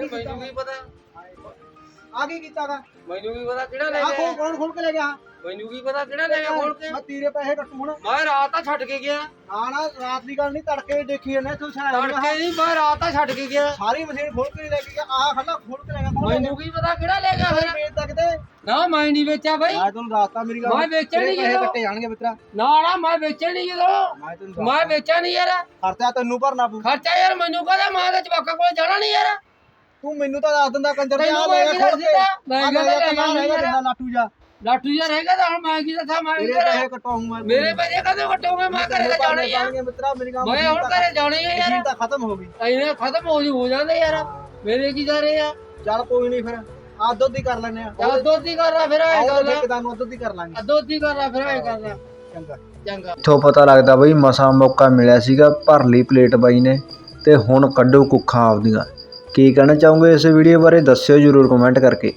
ਕੀ ਮੈਨੂੰ ਕੀਤਾ ਕੀ ਪਤਾ। ਆ ਕੀ ਕੀਤਾਗਾ ਮੈਨੂੰ ਕੀ ਪਤਾ ਕਿਹੜਾ ਲੈ ਆ ਗਿਆ। ਕੌਣ ਕੌਣ ਖੋਲ ਕੇ ਲੈ ਗਿਆ। ਮੈਨੂੰ ਕੀ ਪਤਾ ਕਿਹੜਾ ਲੈ ਗਿਆ ਖੋਲ ਕੇ। ਮੈਂ ਤੀਰੇ ਪੈਸੇ ਕੱਟੂ ਹੁਣ। ਮੈਂ ਰਾਤ ਛੱਡ ਕੇ ਗਿਆ। ਆਣਾ ਰਾਤ ਦੀ ਗੱਲ ਨਹੀਂ ਤੜਕੇ ਦੇਖੀ ਜਾਂਦੇ ਤੂੰ ਸਾਰਾ ਤੜਕੇ ਨਹੀਂ ਮੈਂ ਰਾਤ ਤਾਂ ਛੱਡ ਕੇ ਗਿਆ। ਸਾਰੀ ਮਸ਼ੀਨ ਖੋਲ ਕੇ ਲੈ ਕੇ ਗਿਆ। ਆ ਖੱਲਾ ਖੋਲ ਕੇ ਲੈ ਗਿਆ ਕੌਣ ਮੈਨੂੰ ਕੀ ਪਤਾ ਕਿਹੜਾ ਲੈ ਗਿਆ ਫਿਰ। ਵੇਚ ਕਿਤੇ ਨਾ ਮੈਂ ਨਹੀਂ ਵੇਚਿਆ ਬਾਈ। ਮੈਂ ਤੁਹਾਨੂੰ ਦੱਸਤਾ ਮੇਰੀ ਗੱਲ। ਮੈਂ ਵੇਚਿਆ ਨਹੀਂ ਜਦੋਂ। ਕੱਟੇ ਜਾਣਗੇ ਮਿੱਤਰਾ। ਨਾ ਨਾ ਮੈਂ ਵੇਚਿਆ ਨਹੀਂ ਜਦੋਂ। ਮੈਂ ਵੇਚਿਆ ਨਹੀਂ ਯਾਰ। ਖਰਚਾ ਤੈਨੂੰ ਭਰਨਾ ਪਊ। ਖਰਚਾ ਯਾਰ ਮੈਨੂੰ ਕਹਦਾ? ਮਾਂ ਦੇ ਜਵਾਕਾਂ ਕੋਲ ਜਾਣਾ ਨਹੀਂ ਯਾਰ। ਤੂੰ ਮੈਨੂੰ ਤਾਂ ਦੱਸ ਦਿੰਦਾ ਕੰਜਰ ਤੈਨੂੰ ਆ ਮੈਂ ਲੈ ਕੀ ਖੋਲ ਦੱਸ ਕੇ। ਦਿੱਤਾ? ਮੈਂ ਆ ਲੈ ਕਿਹਾ ਜਾ ਲੈ ਹੈਗਾ ਜਾ ਜਿੰਦਾ ਲਾਟੂ ਜਾ। ਲਾਟੂ ਯਾਰ ਹੈਗਾ ਤਾਂ ਹੁਣ ਮੈਂ ਕੀ ਦੱਸਾਂ ਮੈਂ ਕਰਾਂ? ਪੈਸੇ ਕਟਾਉਂ ਮੈਂ ਮੇਰੇ ਪੈਸੇ ਕਦੋਂ ਕੱਟੋਗੇ? ਮੈਂ ਘਰੇ ਤਾਂ ਜਾਣਾ ਹੀ ਆ। ਜਾਣਗੇ ਮਿੱਤਰਾ ਮੇਰੀ ਗੱਲ ਮੈਂ ਹੁਣ ਘਰੇ ਜਾਣਾ ਹੀ ਆ ਯਾਰ। ਤਾਂ ਖਤਮ ਹੋ ਗਈ। ਇਹਨੇ ਖਤਮ ਹੋ ਜੂ ਹੋ ਜਾਂਦੇ ਯਾਰ। ਮੇਰੇ ਕੀ ਜਾ ਰਹੇ ਆ? ਚੱਲ ਕੋਈ ਨਹੀਂ ਫਿਰ ਆ ਦੁੱਧ ਹੀ ਕਰ ਲੈਨੇ ਆ। ਚੱਲ ਦੋਦੀ ਕਰ ਲਾ ਫਿਰ ਐ ਕਰ ਲਾ ਠੇਕੇਦਾਰ ਨੂੰ ਦੁੱਧ ਹੀ ਕਰ ਲਾਂਗੇ। ਦੋਦੀ ਕਰ ਲਾ ਫਿਰ ਐ ਕਰ ਲਾ ਚੰਗਾ। ਚੰਗਾ। ਇੱਥੋਂ ਪਤਾ ਲੱਗਦਾ ਬਈ ਮਸਾ ਮੌਕਾ ਮਿਲਿਆ ਸੀਗਾ ਭਰ ਲਈ ਪਲੇਟ ਬਾਈ ਨੇ ਤੇ ਹੁਣ ਕੱਢੋ ਕੁੱਖਾਂ ਆਪਦੀਆਂ। ਕੀ ਕਹਿਣਾ ਚਾਹੋਗੇ ਇਸ ਵੀਡੀਓ ਬਾਰੇ ਦੱਸਿਓ ਜਰੂਰ ਕਮੈਂਟ ਕਰਕੇ।